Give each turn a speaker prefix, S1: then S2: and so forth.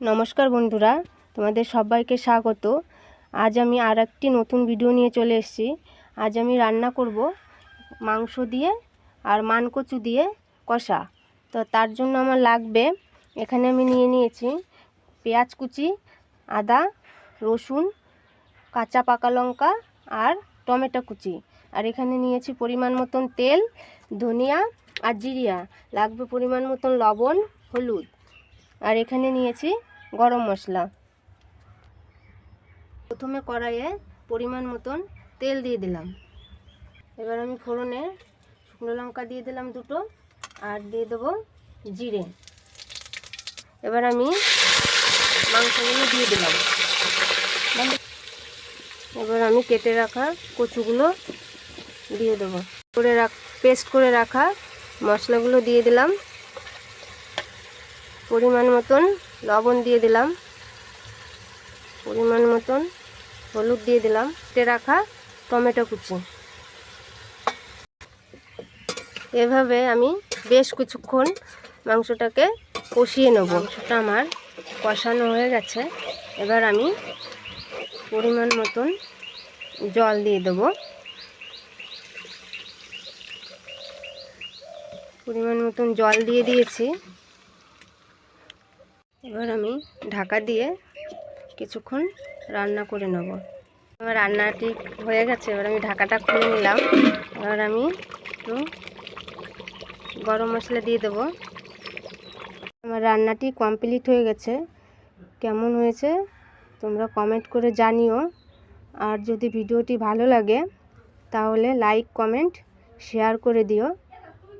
S1: নমস্কার বন্ধুরা, তোমাদের সবাইকে স্বাগত। আজ আমি আর একটি নতুন ভিডিও নিয়ে চলে এসেছি। আজ আমি রান্না করব মাংস দিয়ে আর মানকচু দিয়ে কষা। তো তার জন্য আমার লাগবে, এখানে আমি নিয়ে নিয়েছি পেঁয়াজ কুচি, আদা, রসুন, কাঁচা পাকা লঙ্কা আর টমেটো কুচি। আর এখানে নিয়েছি পরিমাণ মতন তেল, ধনিয়া আর জিরিয়া। লাগবে পরিমাণ মতন লবণ, হলুদ। আর এখানে নিয়েছি গরম মশলা। প্রথমে কড়াইয়ে পরিমাণ মতন তেল দিয়ে দিলাম। এবার আমি ফোড়নে শুকনো লঙ্কা দিয়ে দিলাম দুটো আর দিয়ে দেবো জিরে। এবার আমি মাংসগুলো দিয়ে দিলাম। এবার আমি কেটে রাখা কচুগুলো দিয়ে দেবো। করে রাখ, পেস্ট করে রাখা মশলাগুলো দিয়ে দিলাম। পরিমাণ মতন লবণ দিয়ে দিলাম। পরিমাণ মতন হলুদ দিয়ে দিলাম। কেটে রাখা টমেটো কুচি। এভাবে আমি বেশ কিছুক্ষণ মাংসটাকে কষিয়ে নেব। মাংসটা আমার কষানো হয়ে গেছে। এবার আমি পরিমাণ মতন জল দিয়ে দেবো। পরিমাণ মতন জল দিয়ে দিয়েছি। এবার আমি ঢাকা দিয়ে কিছুক্ষণ রান্না করে নেব। আমার রান্নাটি হয়ে গেছে, এবার আমি ঢাকাটা খুলে নিলাম। এবার আমি একটু গরম মশলা দিয়ে দেবো। আমার রান্নাটি কমপ্লিট হয়ে গেছে। কেমন হয়েছে তোমরা কমেন্ট করে জানিও। আর যদি ভিডিওটি ভালো লাগে, তাহলে লাইক, কমেন্ট, শেয়ার করে দিও।